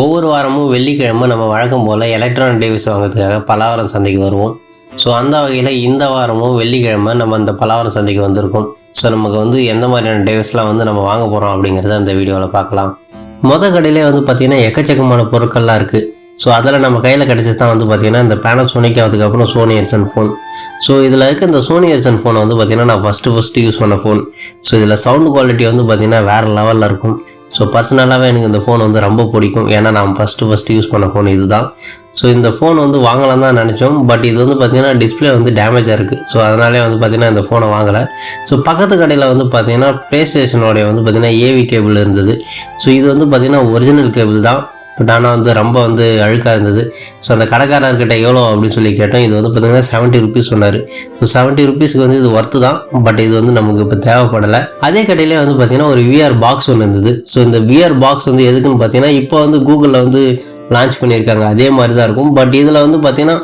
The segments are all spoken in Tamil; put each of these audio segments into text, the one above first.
ஒவ்வொரு வாரமும் வெள்ளிக்கிழமை நம்ம வழக்கம் போல் எலக்ட்ரானிக் டிவைஸ் வாங்குறதுக்காக பலாவரம் சந்தைக்கு வருவோம். ஸோ அந்த வகையில் இந்த வாரமும் வெள்ளிக்கிழமை நம்ம அந்த பலாவரம் சந்தைக்கு வந்திருக்கோம். ஸோ நமக்கு வந்து எந்த மாதிரியான டிவைஸ்லாம் வந்து நம்ம வாங்க போகிறோம் அப்படிங்கிறத அந்த வீடியோவில் பார்க்கலாம். மொத கடையிலே வந்து பார்த்திங்கன்னா எக்கச்சக்கமான பொருட்கள்லாம் இருக்குது ஸோ அதில் நம்ம கையில் கிடச்சது தான் வந்து பார்த்திங்கன்னா இந்த பேனசோனிக் அதுக்கப்புறம் சோனி எர்சன் ஃபோன் ஸோ இதில் இருக்க இந்த சோனி எர்சன் ஃபோனை வந்து பார்த்திங்கன்னா நான் ஃபஸ்ட்டு ஃபஸ்ட்டு யூஸ் பண்ண ஃபோன் ஸோ இதில் சவுண்ட் குவாலிட்டி வந்து பார்த்திங்கன்னா வேறு லெவலில் இருக்கும். ஸோ பர்சனலாகவே எனக்கு இந்த ஃபோன் வந்து ரொம்ப பிடிக்கும். ஏன்னா நான் ஃபஸ்ட்டு ஃபஸ்ட்டு யூஸ் பண்ண ஃபோன் இதுதான். ஸோ இந்த ஃபோன் வந்து வாங்கலாம் தான் நினச்சோம். பட் இது வந்து பார்த்திங்கன்னா டிஸ்பிளே வந்து டேமேஜாக இருக்குது ஸோ அதனாலே வந்து பார்த்திங்கன்னா இந்த ஃபோனை வாங்கலை. ஸோ பக்கத்து கடையில் வந்து பார்த்திங்கன்னா ப்ளே ஸ்டேஷனோடைய வந்து பார்த்திங்கன்னா ஏவி கேபிள் இருந்தது. ஸோ இது வந்து பார்த்திங்கன்னா ஒரிஜினல் கேபிள் தான். பட் ஆனால் வந்து ரொம்ப வந்து அழுக்காக இருந்தது. ஸோ அந்த கடைக்காரர்கிட்ட எவ்வளோ அப்படின்னு சொல்லி கேட்டோம். இது வந்து பார்த்திங்கன்னா செவன்ட்டி ருபீஸ் சொன்னார். ஸோ செவன்ட்டி ருபீஸ்க்கு வந்து இது ஒர்த்து தான். பட் இது வந்து நமக்கு இப்போ தேவைப்படலை. அதே கடையிலே வந்து பார்த்திங்கன்னா ஒரு விஆர் பாக்ஸ் ஒன்று இருந்தது. ஸோ இந்த விஆர் பாக்ஸ் வந்து எதுக்குன்னு பார்த்தீங்கன்னா இப்போ வந்து கூகுளில் வந்து லான்ச் பண்ணியிருக்காங்க. அதே மாதிரி தான் இருக்கும். பட் இதில் வந்து பார்த்திங்கன்னா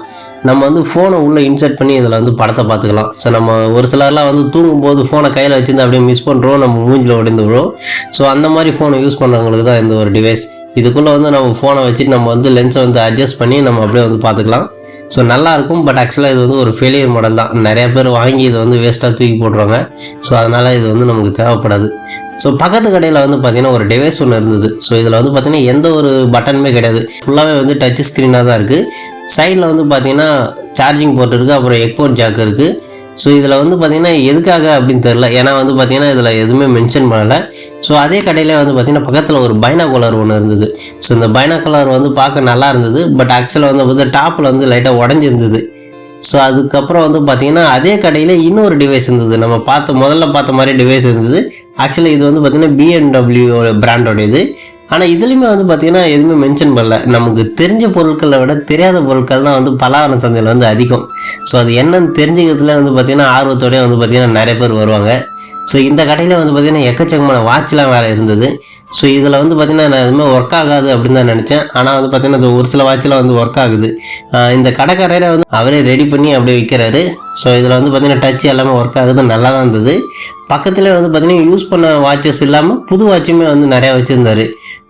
நம்ம வந்து ஃபோனை உள்ளே இன்சர்ட் பண்ணி இதில் வந்து படத்தை பார்த்துக்கலாம். ஸோ நம்ம ஒரு சிலர்லாம் வந்து தூங்கும்போது ஃபோனை கையில் வச்சுருந்து அப்படியே மிஸ் பண்ணுறோம் நம்ம மூஞ்சில் உடைந்து விடுறோம் ஸோ அந்த மாதிரி ஃபோனை யூஸ் பண்ணுறவங்களுக்கு தான் இந்த ஒரு டிவைஸ் இதுக்குள்ளே வந்து நம்ம ஃபோனை வச்சுட்டு நம்ம வந்து லென்ஸை வந்து அட்ஜஸ்ட் பண்ணி நம்ம அப்படியே வந்து பார்த்துக்கலாம். ஸோ நல்லாயிருக்கும் பட் ஆக்சுவலாக இது வந்து ஒரு ஃபெயிலியர் மாடல் தான். நிறையா பேர் வாங்கி இதை வந்து வேஸ்ட்டாக தூக்கி போட்டுருவாங்க. ஸோ அதனால் இது வந்து நமக்கு தேவைப்படாது. ஸோ பக்கத்து கடையில் வந்து பார்த்தீங்கன்னா ஒரு டிவைஸ் ஒன்று இருந்தது. ஸோ இதில் வந்து பார்த்தீங்கன்னா எந்த ஒரு பட்டனுமே கிடையாது. ஃபுல்லாகவே வந்து டச் ஸ்க்ரீனாக தான் இருக்குது சைடில் வந்து பார்த்தீங்கன்னா சார்ஜிங் போர்ட் இருக்குது அப்புறம் எக்போர்ட் ஜாக் இருக்குது ஸோ இதில் வந்து பார்த்திங்கன்னா எதுக்காக அப்படின்னு தெரில ஏன்னா வந்து பார்த்திங்கன்னா இதில் எதுவுமே மென்ஷன் பண்ணலை. ஸோ அதே கடையில் வந்து பார்த்திங்கன்னா பக்கத்தில் ஒரு பைனாகுலர் ஒன்று இருந்தது. ஸோ இந்த பைனாகுலர் வந்து பார்க்க நல்லா இருந்தது. பட் ஆக்சுவலாக வந்து பார்த்தீங்கன்னா டாப்பில் வந்து லைட்டாக உடஞ்சிருந்தது. ஸோ அதுக்கப்புறம் வந்து பார்த்திங்கன்னா அதே கடையில் இன்னொரு டிவைஸ் இருந்தது. நம்ம பார்த்த முதல்ல பார்த்த மாதிரி டிவைஸ் இருந்தது. ஆக்சுவலாக இது வந்து பார்த்திங்கன்னா பிஎன்டபிள்யூ பிராண்டோட இது ஆனால் இதுலேயுமே வந்து பார்த்திங்கன்னா எதுவுமே மென்ஷன் பண்ணல. நமக்கு தெரிஞ்ச பொருட்களை விட தெரியாத பொருட்கள் தான் வந்து பலாவரம் சந்தையில் வந்து அதிகம். ஸோ அது என்னன்னு தெரிஞ்சுக்கிறதுல வந்து பார்த்தீங்கன்னா ஆர்வத்தோடய வந்து பார்த்திங்கன்னா நிறைய பேர் வருவாங்க. ஸோ இந்த கடையில் வந்து பார்த்திங்கன்னா எக்கச்சக்கமான வாட்ச்லாம் வேறு இருந்தது. ஸோ இதில் வந்து பார்த்திங்கன்னா நான் எதுவுமே ஒர்க் ஆகாது அப்படின்னு தான் நினச்சேன். ஆனால் வந்து பார்த்திங்கன்னா ஒரு சில வாட்ச்லாம் வந்து ஒர்க் ஆகுது. இந்த கடைக்காரரை வந்து அவரே ரெடி பண்ணி அப்படியே விற்கிறாரு ஸோ இதில் வந்து பார்த்திங்கன்னா டச் எல்லாமே ஒர்க் ஆகுது. நல்லா தான் இருந்தது. பக்கத்துலேயே வந்து பார்த்திங்கன்னா யூஸ் பண்ண வாட்சஸ் இல்லாமல் புது வாட்சுமே வந்து நிறையா வச்சுருந்தாரு.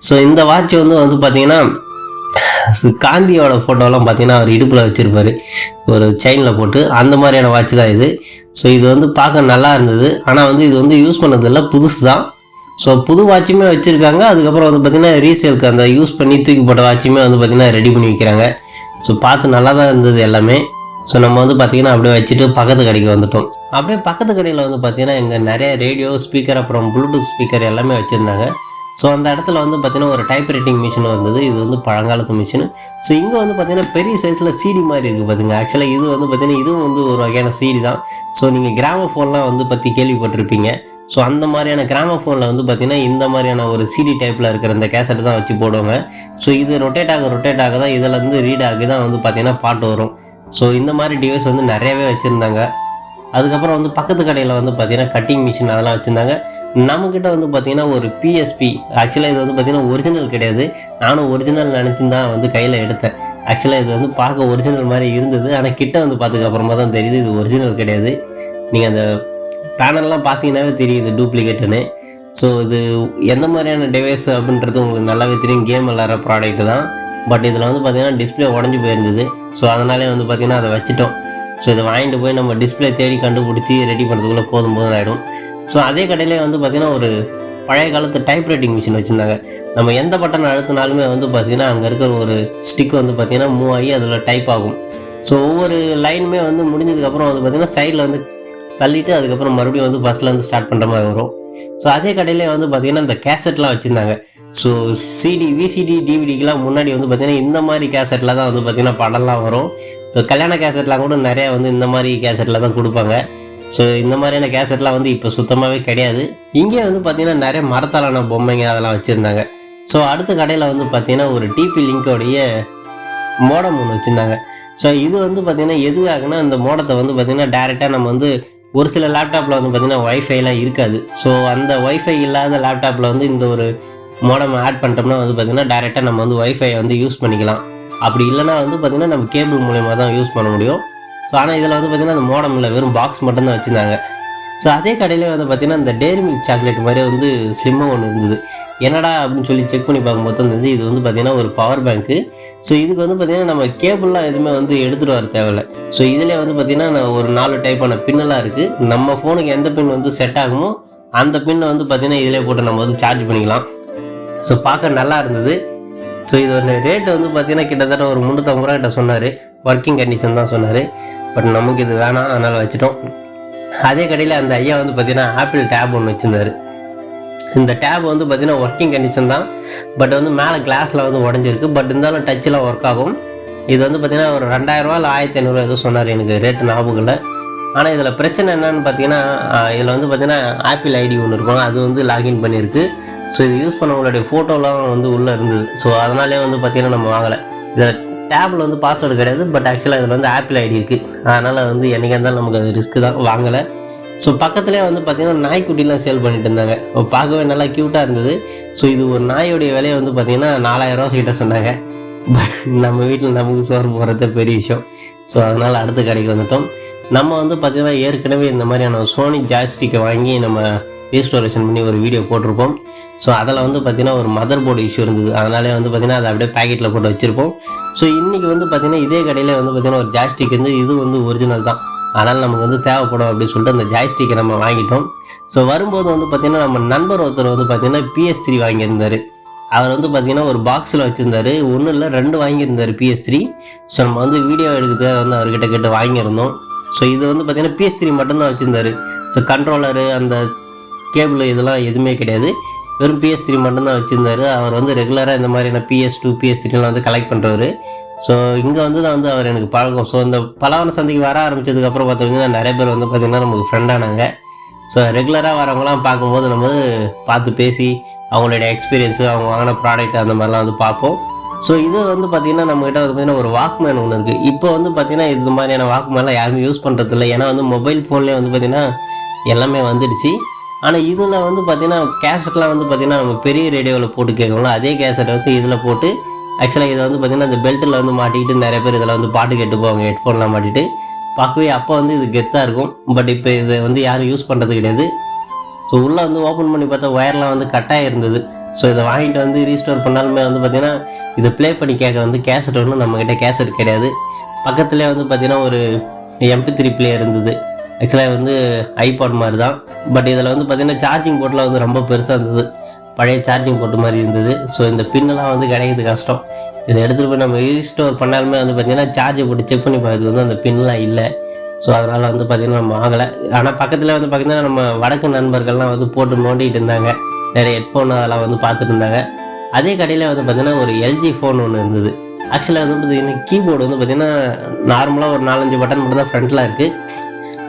ஸோ இந்த வாட்ச் வந்து வந்து பார்த்திங்கன்னா காந்தியோட ஃபோட்டோலாம் பார்த்தீங்கன்னா அவர் இடுப்பில் வச்சுருப்பாரு. ஒரு செயினில் போட்டு. அந்த மாதிரியான வாட்ச் தான் இது. ஸோ இது வந்து பார்க்க நல்லா இருந்தது. ஆனால் வந்து இது வந்து யூஸ் பண்ணதில்ல. புதுசு தான் ஸோ புது வாட்சுமே வச்சுருக்காங்க. அதுக்கப்புறம் வந்து பார்த்திங்கன்னா ரீசேலுக்கு அந்த யூஸ் பண்ணி தூக்கி போட்ட வாட்சுமே வந்து பார்த்திங்கன்னா ரெடி பண்ணி வைக்கிறாங்க. ஸோ பார்த்து நல்லா தான் இருந்தது எல்லாமே. ஸோ நம்ம வந்து பார்த்திங்கன்னா அப்படியே வச்சுட்டு பக்கத்து கடைக்கு வந்துட்டோம். அப்படியே பக்கத்து கடையில் வந்து பார்த்திங்கன்னா இங்கே நிறைய ரேடியோ ஸ்பீக்கர் அப்புறம் ப்ளூடூத் ஸ்பீக்கர் எல்லாமே வச்சுருந்தாங்க. ஸோ அந்த இடத்துல வந்து பார்த்திங்கன்னா ஒரு டைப் ரைட்டிங் மிஷினும் இருந்தது இது வந்து பழங்காலத்து மிஷின் ஸோ இங்கே வந்து பார்த்திங்கன்னா பெரிய சைஸில் சீடி மாதிரி இருக்குது பார்த்துங்க ஆக்சுவலாக இது வந்து பார்த்திங்கன்னா இதுவும் வந்து ஒரு வகையான சீடி தான். ஸோ நீங்கள் கிராம ஃபோன்லாம் வந்து பற்றி கேள்விப்பட்டிருப்பீங்க. ஸோ அந்த மாதிரியான கிராம ஃபோனில் வந்து பார்த்திங்கன்னா இந்த மாதிரியான ஒரு சிடி டைப்பில் இருக்கிற இந்த கேசட் தான் வச்சு போடுவாங்க. ஸோ இது ரொட்டேட் ஆக ரொட்டேட் ஆக தான் இதில் வந்து ரீட் ஆகி தான் வந்து பார்த்திங்கன்னா பாட்டு வரும். ஸோ இந்த மாதிரி டிவைஸ் வந்து நிறையவே வச்சுருந்தாங்க. அதுக்கப்புறம் வந்து பக்கத்து கடையில் வந்து பார்த்திங்கன்னா கட்டிங் மிஷின் அதெல்லாம் வச்சுருந்தாங்க. நம்மக்கிட்ட வந்து பார்த்திங்கன்னா ஒரு பிஎஸ்பி ஆக்சுவலாக இது வந்து பார்த்திங்கன்னா ஒரிஜினல் கிடையாது. நானும் ஒரிஜினல் நினச்சின்னு தான் வந்து கையில் எடுத்தேன். ஆக்சுவலாக இது வந்து பார்க்க ஒரிஜினல் மாதிரி இருந்தது. ஆனால் கிட்ட வந்து பார்த்ததுக்கு அப்புறமா தான் தெரியுது இது ஒரிஜினல் கிடையாது. நீங்கள் அந்த பேனல்லாம் பார்த்தீங்கன்னாவே தெரியுது டூப்ளிகேட்டுன்னு ஸோ இது எந்த மாதிரியான டிவைஸ் அப்படின்றது உங்களுக்கு நல்லாவே தெரியும். கேம் விளாட்ற ப்ராடக்ட் தான். பட் இதில் வந்து பார்த்தீங்கன்னா டிஸ்பிளே உடஞ்சி போயிருந்தது. ஸோ அதனாலே வந்து பார்த்திங்கன்னா அதை வச்சுட்டோம். ஸோ இதை வாங்கிட்டு போய் நம்ம டிஸ்பிளே தேடி கண்டுபிடிச்சி ரெடி பண்ணுறதுக்குள்ளே போதும் போதும் ஆகிடும் ஸோ அதே கடையிலே வந்து பார்த்திங்கன்னா ஒரு பழைய காலத்து டைப் ரைட்டிங் மிஷின் வச்சுருந்தாங்க. நம்ம எந்த பட்டன் அழுத்தினாலுமே வந்து பார்த்திங்கன்னா அங்கே இருக்கிற ஒரு ஸ்டிக் வந்து பார்த்திங்கன்னா மூவ் ஆகி அதில் டைப் ஆகும். ஸோ ஒவ்வொரு லைனுமே வந்து முடிஞ்சதுக்கப்புறம் வந்து பார்த்திங்கன்னா சைடில் வந்து தள்ளிட்டு அதுக்கப்புறம் மறுபடியும் வந்து ஃபஸ்ட்லேருந்து ஸ்டார்ட் பண்ணுற மாதிரி வரும். ஸோ அதே கடையிலே வந்து பார்த்திங்கன்னா இந்த கேசட்லாம் வச்சுருந்தாங்க. ஸோ சிடி விசிடி டிவிடிக்கெலாம் முன்னாடி வந்து பார்த்திங்கன்னா இந்த மாதிரி கேசட்டில் தான் வந்து பார்த்திங்கன்னா படம்லாம் வரும். இப்போ கல்யாண கேசட்லாம் கூட நிறையா வந்து இந்த மாதிரி கேசட்டில் தான் கொடுப்பாங்க. ஸோ இந்த மாதிரியான கேசட்லாம் வந்து இப்போ சுத்தமாகவே கிடையாது. இங்கே வந்து பார்த்திங்கன்னா நிறைய மரத்தாலான பொம்மைங்க அதெல்லாம் வச்சுருந்தாங்க. ஸோ அடுத்த கடையில் வந்து பார்த்திங்கன்னா ஒரு டிபி லிங்கோடைய மோடம் ஒன்று வச்சுருந்தாங்க. ஸோ இது வந்து பார்த்திங்கன்னா எதுக்காகனா இந்த மோடத்தை வந்து பார்த்திங்கன்னா டேரெக்டாக நம்ம வந்து ஒரு சில லேப்டாப்பில் வந்து பார்த்திங்கன்னா ஒய்ஃபைலாம் இருக்காது. ஸோ அந்த ஒய்ஃபை இல்லாத லேப்டாப்பில் வந்து இந்த ஒரு மோடம் ஆட் பண்ணிட்டோம்னா வந்து பார்த்திங்கன்னா டேரெக்டாக நம்ம வந்து ஒய்ஃபை வந்து யூஸ் பண்ணிக்கலாம். அப்படி இல்லைனா வந்து பார்த்திங்கன்னா நம்ம கேபிள் மூலயமா தான் யூஸ் பண்ண முடியும். ஸோ ஆனால் இதில் வந்து பார்த்திங்கன்னா அந்த மோடம் இல்லை வெறும் பாக்ஸ் மட்டும்தான் வச்சுருந்தாங்க. ஸோ அதே கடையிலே வந்து பார்த்தீங்கன்னா இந்த டேரி மில்க் சாக்லேட் மாதிரி வந்து ஸ்லிம்மாக ஒன்று இருந்தது. என்னடா அப்படின்னு சொல்லி செக் பண்ணி பார்க்கும்போது வந்து இது வந்து பார்த்திங்கன்னா ஒரு பவர் பேங்க்கு ஸோ இதுக்கு வந்து பார்த்திங்கன்னா நம்ம கேபிள்லாம் எதுவுமே வந்து எடுத்துகிட்டு வர தேவையில்ல. ஸோ இதில் வந்து பார்த்திங்கன்னா நான் ஒரு நாலு டைப்பான பின்னெல்லாம் இருக்குது நம்ம ஃபோனுக்கு எந்த பின் வந்து செட் ஆகுமோ அந்த பின்னை வந்து பார்த்திங்கன்னா இதிலே போட்டு நம்ம வந்து சார்ஜ் பண்ணிக்கலாம். ஸோ பார்க்க நல்லா இருந்தது. ஸோ இது ரேட்டு வந்து பார்த்தீங்கன்னா கிட்டத்தட்ட ஒரு முந்நூற்றம்பது ரூபா கிட்ட சொன்னார். ஒர்க்கிங் கண்டிஷன் தான் சொன்னார். பட் நமக்கு இது வேணாம் அதனால் வச்சுட்டோம். அதே கடையில் அந்த ஐயா வந்து பார்த்தீங்கன்னா ஆப்பிள் டேப் ஒன்று வச்சுருந்தாரு. இந்த டேப் வந்து பார்த்தீங்கன்னா ஒர்க்கிங் கண்டிஷன் தான். பட் வந்து மேலே கிளாஸில் வந்து உடஞ்சிருக்கு. பட் இருந்தாலும் டச்சில் ஒர்க் ஆகும். இது வந்து பார்த்தீங்கன்னா ஒரு ரெண்டாயிரரூவா இல்லை ஆயிரத்தி ஐநூறுரூவா ஏதோ சொன்னார் எனக்கு ரேட்டு ஞாபகம் இல்லை. ஆனால் இதில் பிரச்சனை என்னன்னு பார்த்தீங்கன்னா இதில் வந்து பார்த்தீங்கன்னா ஆப்பிள் ஐடி ஒன்று இருக்கும். அது வந்து லாகின் பண்ணியிருக்கு ஸோ இது யூஸ் பண்ணவங்களுடைய ஃபோட்டோலாம் வந்து உள்ளே இருந்தது. ஸோ அதனாலே வந்து பார்த்தீங்கன்னா நம்ம வாங்கலை. இதில் டேப்பில் வந்து பாஸ்வேர்டு கிடையாது பட் ஆக்சுவலாக இதில் வந்து ஆப்பிள் ஐடி இருக்குது அதனால் வந்து என்றைக்கா இருந்தாலும் நமக்கு அது ரிஸ்க்கு தான். வாங்கலை. ஸோ பக்கத்துலேயே வந்து பார்த்தீங்கன்னா நாய்க்குட்டிலாம் சேல் பண்ணிட்டு இருந்தாங்க. பார்க்கவே நல்லா க்யூட்டாக இருந்தது. ஸோ இது ஒரு நாயோடைய விலையை வந்து பார்த்தீங்கன்னா நாலாயிரரூவா கிட்ட சொன்னாங்க. பட் நம்ம வீட்டில் நமக்கு சோறு போகிறது பெரிய விஷயம். ஸோ அதனால் அடுத்த கடைக்கு வந்துட்டோம். நம்ம வந்து பார்த்திங்கன்னா ஏற்கனவே இந்த மாதிரியான சோனி ஜாஸ்டிக்கை வாங்கி நம்ம ரீஸ்டோரேஷன் பண்ணி ஒரு வீடியோ போட்டிருப்போம். ஸோ அதில் வந்து பார்த்திங்கன்னா ஒரு மதர் போர்டு இஷ்யூ இருந்தது. அதனாலே வந்து பார்த்தீங்கன்னா அதை அப்படியே பேக்கெட்டில் போட்டு வச்சுருப்போம். ஸோ இன்றைக்கி வந்து பார்த்திங்கன்னா இதே கடையில் வந்து பார்த்தீங்கன்னா ஒரு ஜாஸ்டிக் வந்து இது வந்து ஒரிஜினல் தான். அதனால் நமக்கு வந்து தேவைப்படும் அப்படின்னு சொல்லிட்டு அந்த ஜாய்ஸ்டிக்கை நம்ம வாங்கிட்டோம். ஸோ வரும்போது வந்து பார்த்திங்கன்னா நம்ம நண்பர் ஒருத்தர் வந்து பார்த்திங்கன்னா பிஎஸ் த்ரீ வாங்கியிருந்தார். அவர் வந்து பார்த்திங்கன்னா ஒரு பாக்ஸில் வச்சுருந்தாரு. ஒன்றும் இல்லை ரெண்டு வாங்கியிருந்தார் பிஎஸ் த்ரீ ஸோ நம்ம வந்து வீடியோ எடுக்கிறதுக்காக வந்து அவர்கிட்ட கேட்டு வாங்கியிருந்தோம். ஸோ இது வந்து பார்த்திங்கன்னா பிஎஸ் த்ரீ மட்டும்தான் வச்சுருந்தாரு. ஸோ கண்ட்ரோலரு அந்த கேபிள் இதெல்லாம் எதுவுமே கிடையாது. வெறும் பிஎஸ் த்ரீ மட்டும்தான் வச்சுருந்தார். அவர் வந்து ரெகுலராக இந்த மாதிரியான பிஎஸ் டூ பிஎஸ் த்ரீலாம் வந்து கலெக்ட் பண்ணுறவர் ஸோ இங்கே வந்து தான் வந்து அவர் எனக்கு பழக்கம். ஸோ இந்த பலாவன சந்தைக்கு வர ஆரம்பிச்சதுக்கப்புறம் பார்த்தீங்கன்னா நிறைய பேர் வந்து பார்த்திங்கன்னா நமக்கு ஃப்ரெண்டானாங்க ஸோ ரெகுலராக வரவங்களாம் பார்க்கும்போது நம்ம வந்து பார்த்து பேசி அவங்களுடைய எக்ஸ்பீரியன்ஸு அவங்க வாங்கின ப்ராடக்ட் அந்த மாதிரிலாம் வந்து பார்ப்போம். ஸோ இது வந்து பார்த்திங்கன்னா நம்மகிட்ட வந்து பார்த்திங்கன்னா ஒரு வாக்மேன் ஒன்று இருக்குது இப்போ வந்து பார்த்திங்கன்னா இது மாதிரியான வாக்மேன்லாம் யாருமே யூஸ் பண்ணுறதில்ல ஏன்னா வந்து மொபைல் ஃபோன்லேயே வந்து பார்த்திங்கன்னா எல்லாமே வந்துடுச்சு. ஆனால் இதில் வந்து பார்த்திங்கன்னா கேசட்லாம் வந்து பார்த்திங்கன்னா நம்ம பெரிய ரேடியோவில் போட்டு கேட்கணும்ல. அதே கேசட்டை வந்து இதில் போட்டு ஆக்சுவலாக இதை வந்து பார்த்திங்கன்னா அந்த பெல்ட்டில் வந்து மாட்டிக்கிட்டு நிறைய பேர் இதில் வந்து பாட்டு கேட்டு போவாங்க ஹெட்ஃபோன்லாம் மாட்டிட்டு. பார்க்கவே அப்போ வந்து இது கெத்தாக இருக்கும். பட் இப்போ இதை வந்து யாரும் யூஸ் பண்ணுறது கிடையாது. ஸோ உள்ளே வந்து ஓப்பன் பண்ணி பார்த்தா ஒயர்லாம் வந்து கட்டாக இருந்தது ஸோ இதை வாங்கிட்டு வந்து ரீஸ்டோர் பண்ணாலுமே வந்து பார்த்திங்கன்னா இதை ப்ளே பண்ணி கேட்க வந்து கேசட் ஒன்றும் நம்மக்கிட்ட கேசட் கிடையாது. பக்கத்துலேயே வந்து பார்த்திங்கன்னா ஒரு எம்பி த்ரீ பிளேயர் இருந்தது. ஆக்சுவலாக வந்து ஐபாட் மாதிரி தான் பட் இதில் வந்து பார்த்திங்கன்னா சார்ஜிங் போர்ட்லாம் வந்து ரொம்ப பெருசாக இருந்தது. பழைய சார்ஜிங் போர்ட் மாதிரி இருந்தது. ஸோ இந்த பின்னெல்லாம் வந்து கிடைக்கிறது கஷ்டம். இதை எடுத்துகிட்டு போய் நம்ம ரீஸ்டோர் பண்ணாலுமே வந்து பார்த்திங்கன்னா சார்ஜை போட்டு செக் பண்ணி பார்க்குறது வந்து அந்த பின்லாம் இல்லை. ஸோ அதனால் வந்து பார்த்திங்கன்னா நம்ம ஆகலை. ஆனால் பக்கத்தில் வந்து பார்த்திங்கன்னா நம்ம வடக்கு நண்பர்கள்லாம் வந்து போட்டு நோண்டிகிட்டு இருந்தாங்க. நிறைய ஹெட்ஃபோன் அதெல்லாம் வந்து பார்த்துட்டு இருந்தாங்க. அதே கடையில் வந்து பார்த்திங்கன்னா ஒரு எல்ஜி ஃபோன் ஒன்று இருந்தது. ஆக்சுவலாக வந்து பார்த்திங்கன்னா கீபோர்டு வந்து பார்த்திங்கன்னா நார்மலாக ஒரு நாலஞ்சு பட்டன் மட்டும் தான் ஃப்ரண்ட்டில் இருக்குது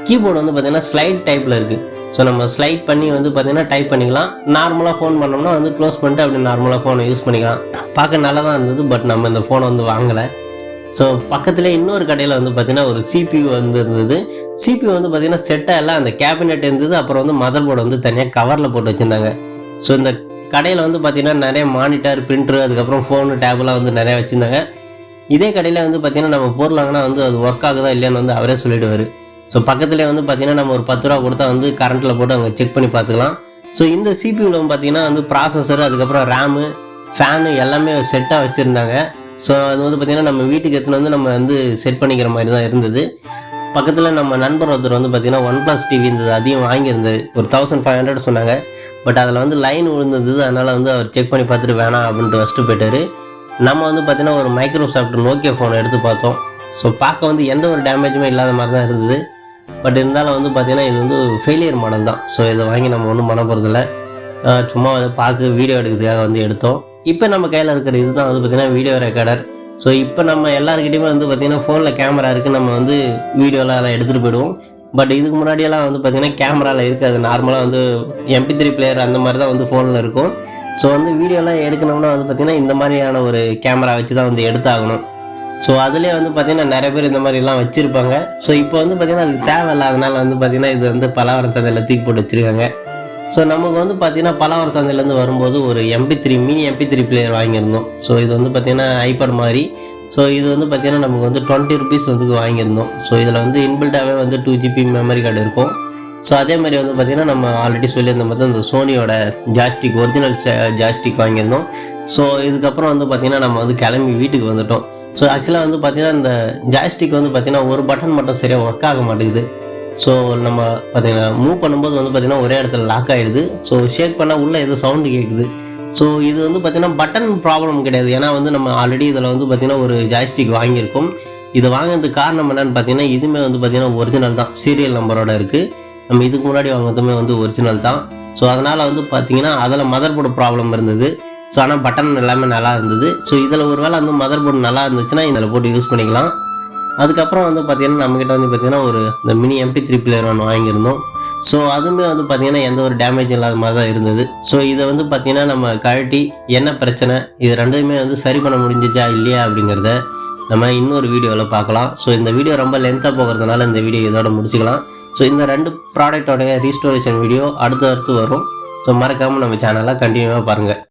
கீபோர்டு வந்து பார்த்திங்கன்னா ஸ்லைட் டைப்பில் இருக்குது ஸோ நம்ம ஸ்லைட் பண்ணி வந்து பார்த்திங்கன்னா டைப் பண்ணிக்கலாம். நார்மலாக ஃபோன் பண்ணோம்னா வந்து க்ளோஸ் பண்ணிட்டு அப்படி நார்மலாக ஃபோனை யூஸ் பண்ணிக்கலாம். பார்க்க நல்லா தான் இருந்தது பட் நம்ம இந்த ஃபோனை வந்து வாங்கலை. ஸோ பக்கத்தில் இன்னொரு கடையில் வந்து பார்த்திங்கன்னா ஒரு சிபியூ வந்து இருந்தது. சிபியூ வந்து பார்த்திங்கன்னா செட்டாக எல்லாம் அந்த கேபினெட் இருந்தது. அப்புறம் வந்து மதர் போர்டு வந்து தனியாக கவரில் போட்டு வச்சுருந்தாங்க. ஸோ இந்த கடையில் வந்து பார்த்திங்கன்னா நிறைய மானிட்டர் பிரிண்டரு அதுக்கப்புறம் ஃபோனு டேப்லாம் வந்து நிறையா வச்சுருந்தாங்க. இதே கடையில் வந்து பார்த்திங்கன்னா நம்ம பொருள் வாங்கினா வந்து அது ஒர்க் ஆகுதா இல்லையான்னு வந்து அவரே சொல்லிடுவார். ஸோ பக்கத்துலேயே வந்து பார்த்திங்கன்னா நம்ம ஒரு பத்து ரூபா கொடுத்தா வந்து கரண்ட்டில் போட்டு அவங்க செக் பண்ணி பார்த்துக்கலாம். ஸோ இந்த சிபியூவில் பார்த்திங்கன்னா வந்து ப்ராசஸர் அதுக்கப்புறம் ரேமு ஃபேனு எல்லாமே செட்டாக வச்சுருந்தாங்க. ஸோ அது வந்து பார்த்திங்கன்னா நம்ம வீட்டுக்கு எடுத்துன்னு வந்து நம்ம வந்து செட் பண்ணிக்கிற மாதிரி தான் இருந்தது. பக்கத்தில் நம்ம நண்பர் ஒருத்தர் வந்து பார்த்திங்கன்னா ஒன் ப்ளஸ் டிவி இருந்தது அதையும் வாங்கியிருந்தது ஒரு தௌசண்ட் ஃபைவ் ஹண்ட்ரட் சொன்னாங்க. பட் அதில் வந்து லைன் விழுந்தது அதனால் வந்து அவர் செக் பண்ணி பார்த்துட்டு வேணாம் அப்படின்ட்டு ஃபஸ்ட்டு போயிட்டார். நம்ம வந்து பார்த்திங்கன்னா ஒரு மைக்ரோசாஃப்ட் நோக்கியா ஃபோன் எடுத்து பார்த்தோம். ஸோ பார்க்க வந்து எந்த ஒரு டேமேஜுமே இல்லாத மாதிரி தான் இருந்தது. பட் இருந்தாலும் வந்து பார்த்திங்கன்னா இது வந்து ஃபெயிலியர் மாடல் தான். ஸோ இதை வாங்கி நம்ம ஒன்றும் பண்ண போகிறதில்ல சும்மா அதை பார்க்க வீடியோ எடுக்கிறதுக்காக வந்து எடுத்தோம். இப்போ நம்ம கையில் இருக்கிற இதுதான் வந்து பார்த்திங்கன்னா வீடியோ ரெக்கார்டர் ஸோ இப்போ நம்ம எல்லாருக்கிட்டையுமே வந்து பார்த்திங்கன்னா ஃபோனில் கேமரா இருக்குது நம்ம வந்து வீடியோலாம் அதெல்லாம் எடுத்துகிட்டு போயிடுவோம். பட் இதுக்கு முன்னாடியெல்லாம் வந்து பார்த்திங்கன்னா கேமராவில் இருக்காது. நார்மலாக வந்து எம்பி த்ரீ பிளேயர் அந்த மாதிரி தான் வந்து ஃபோனில் இருக்கும். ஸோ வந்து வீடியோலாம் எடுக்கணும்னா வந்து பார்த்திங்கன்னா இந்த மாதிரியான ஒரு கேமரா வச்சு தான் வந்து எடுத்தாகணும். ஸோ அதுலேயே வந்து பார்த்திங்கன்னா நிறைய பேர் இந்த மாதிரிலாம் வச்சுருப்பாங்க. ஸோ இப்போ வந்து பார்த்திங்கன்னா அதுக்கு தேவையில்லாதனால வந்து பார்த்திங்கன்னா இது வந்து பலவரம் சந்தையில் தூக்கி போட்டு வச்சுருக்காங்க. ஸோ நமக்கு வந்து பார்த்திங்கன்னா பலாவர சந்தையிலேருந்து வரும்போது ஒரு MP three mini MP three player வாங்கியிருந்தோம். ஸோ இது வந்து பார்த்திங்கன்னா ஐபேட் மாதிரி ஸோ இது வந்து பார்த்திங்கன்னா நமக்கு வந்து டுவெண்ட்டி ருபீஸ் வந்து வாங்கியிருந்தோம். ஸோ இதில் வந்து இன்பில்டாகவே வந்து டூ ஜிபி மெமரி கார்டு இருக்கும். ஸோ அதே மாதிரி வந்து பார்த்திங்கன்னா நம்ம ஆல்ரெடி சொல்லியிருந்த மாதிரி இந்த சோனியோட ஜாஸ்டிக் ஒரிஜினல் ஜாஸ்டிக் வாங்கியிருந்தோம். ஸோ இதுக்கப்புறம் வந்து பார்த்திங்கன்னா நம்ம வந்து கிளம்பி வீட்டுக்கு வந்துட்டோம். ஸோ ஆக்சுவலாக வந்து பார்த்திங்கன்னா இந்த ஜாய்ஸ்டிக் வந்து பார்த்திங்கன்னா ஒரு பட்டன் மட்டும் சரியாக ஒர்க் ஆக மாட்டேங்குது. ஸோ நம்ம பார்த்தீங்கன்னா மூவ் பண்ணும்போது வந்து பார்த்திங்கன்னா ஒரே இடத்துல லாக் ஆகிடுது ஸோ ஷேக் பண்ணால் உள்ளே ஏதோ சவுண்டு கேட்குது ஸோ இது வந்து பார்த்திங்கன்னா பட்டன் ப்ராப்ளம் கிடையாது. ஏன்னா வந்து நம்ம ஆல்ரெடி இதில் வந்து பார்த்திங்கன்னா ஒரு ஜாய்ஸ்டிக் வாங்கியிருக்கோம். இது வாங்கினதுக்கு காரணம் என்னென்னு பார்த்தீங்கன்னா இதுவுமே வந்து பார்த்திங்கன்னா ஒரிஜினல் தான். சீரியல் நம்பரோட இருக்குது நம்ம இதுக்கு முன்னாடி வாங்கினதுமே வந்து ஒரிஜினல் தான். ஸோ அதனால் வந்து பார்த்திங்கன்னா அதில் மதர் போர்டு ப்ராப்ளம் இருந்தது. ஸோ ஆனால் பட்டன் எல்லாமே நல்லா இருந்தது. ஸோ இதில் ஒரு வேளை வந்து மதர் போர்டு நல்லா இருந்துச்சுன்னா இதில் போட்டு யூஸ் பண்ணிக்கலாம். அதுக்கப்புறம் வந்து பார்த்திங்கன்னா நம்மக்கிட்ட வந்து பார்த்திங்கன்னா ஒரு இந்த மினி எம்பி த்ரீ பிளேயர் ஒன்று வாங்கியிருந்தோம். ஸோ அதுவுமே வந்து பார்த்திங்கன்னா எந்த ஒரு டேமேஜ் இல்லாத மாதிரி தான் இருந்தது. ஸோ இதை வந்து பார்த்திங்கன்னா நம்ம கழட்டி என்ன பிரச்சனை இது ரெண்டுமே வந்து சரி பண்ண முடிஞ்சிச்சா இல்லையா அப்படிங்கிறத நம்ம இன்னொரு வீடியோவில் பார்க்கலாம் ஸோ இந்த வீடியோ ரொம்ப லென்த்தாக போகிறதுனால இந்த வீடியோ இதோட முடிச்சுக்கலாம். ஸோ இந்த ரெண்டு ப்ராடக்டோடைய ரீஸ்டோரேஷன் வீடியோ அடுத்து அடுத்து வரும். ஸோ மறக்காமல் நம்ம சேனலை கண்டினியூவாக பாருங்கள்